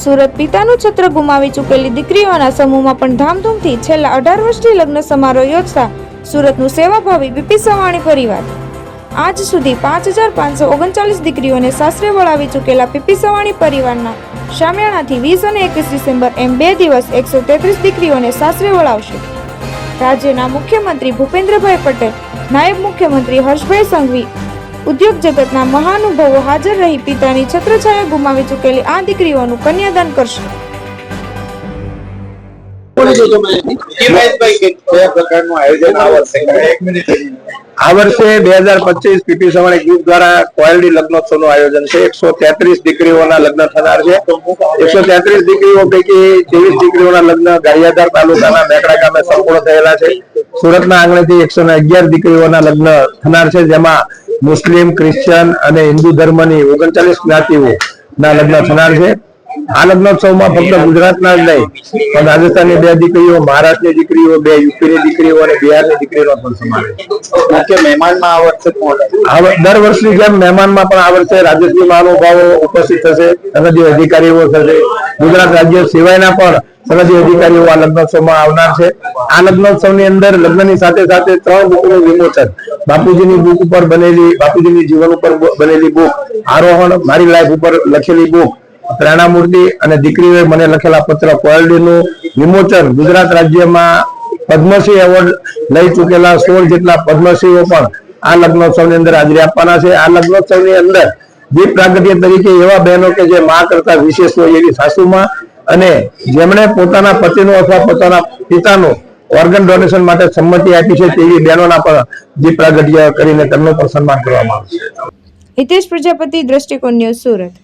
સુરત પિતાનું છત્ર ગુમાવી ચૂકેલી દીકરીઓના સમૂહમાં પણ ધામધૂમથી છેલ્લા અઢાર વર્ષથી લગ્ન સમારોહ યોજતા સુરતનું સેવાભાવી બીપી સવાણી પરિવાર. આજ સુધી પાંચ હજાર પાંચસો ઓગણચાલીસ દીકરીઓને સાસરે વળાવી ચૂકેલા પીપી સવાણી પરિવારના શામિયાણાથી વીસ અને એકવીસ ડિસેમ્બર એમ બે દિવસ એકસો તેત્રીસ દીકરીઓને સાસરે વળાવશે. રાજ્યના મુખ્યમંત્રી ભૂપેન્દ્રભાઈ પટેલ, નાયબ મુખ્યમંત્રી હર્ષભાઈ સંઘવી ઉદ્યોગ જગતના મહાનુભાવો હાજર રહી પિતાની છત્રછાયા ગુમાવી ચૂકેલી આ દીકરીઓનું કન્યાદાન કરશે. આ વર્ષે? કરે? આ વર્ષે બે હજાર પચીસ પીપી સવાણી ગ્રુપ દ્વારા કોયલડી લગ્નોત્સવનું આયોજન છે. એકસો તેત્રીસ દીકરીઓના લગ્ન થનાર છે. એકસો તેત્રીસ દીકરીઓ પૈકી ત્રેવીસ દીકરીઓના લગ્ન ગારિયાધાર તાલુકાના મેકડા ગામે સંપૂર્ણ થયેલા છે. સુરતના આંગણેથી એકસો ને અગિયાર દીકરીઓના લગ્ન થનાર છે જેમાં મુસ્લિમ ક્રિશ્ચિયન અને હિન્દુ ધર્મની ઓગણચાલીસ જ્ઞાતિઓ ના લગ્ન થનાર છે આ લગ્નોત્સવમાં ફક્ત ગુજરાતના જ નહીં પણ રાજસ્થાનની બે દીકરીઓ મહારાષ્ટ્રની દીકરીઓ બે યુપીની દીકરીઓ અને બિહારની દીકરીઓનો પણ સમાવેશ. મહેમાનમાં આ વર્ષે દર વર્ષની જેમ મહેમાનમાં પણ આ વર્ષે રાજ્યશ્રી મહાનુભાવો ઉપસ્થિત થશે સંગઠિત અધિકારીઓ થશે ગુજરાત રાજ્ય સિવાયના પણ સરહદી અધિકારીઓ આ લગ્નોત્સવમાં આવનાર છે. આ લગ્નોત્સવની અંદર લગ્નની સાથે સાથે ત્રણ બુકનું વિમોચન. બાપુજીની બુક ઉપર બનેલી, બાપુજીની જીવન ઉપર બનેલી બુક, આરોહણ, મારી લાઈફ ઉપર લખેલી બુક, પ્રેરણામૂર્તિ અને દીકરીઓએ મને લખેલા પત્ર કોયલડીનું વિમોચન ગુજરાત રાજ્યમાં પદ્મશ્રી એવોર્ડ લઈ ચૂકેલા સોળ જેટલા પદ્મશ્રીઓ પણ આ લગ્નોત્સવની અંદર હાજરી આપવાના છે. આ લગ્નોત્સવની અંદર દીપ પ્રાગટ્ય તરીકે એવા બહેનો કે જે માં કરતા વિશેષ હોય એવી સાસુમાં અને જેમણે પોતાના પતિનું અથવા પોતાના પિતાનું ઓર્ગન ડોનેશન માટે સંમતિ આપી છે તેવી બહેનોના પણ દીપ પ્રાગટ્ય કરીને તેમનું પણ સન્માન કરવામાં આવશે હિતેશ પ્રજાપતિ, દ્રષ્ટિકોણ ન્યૂઝ સુરત.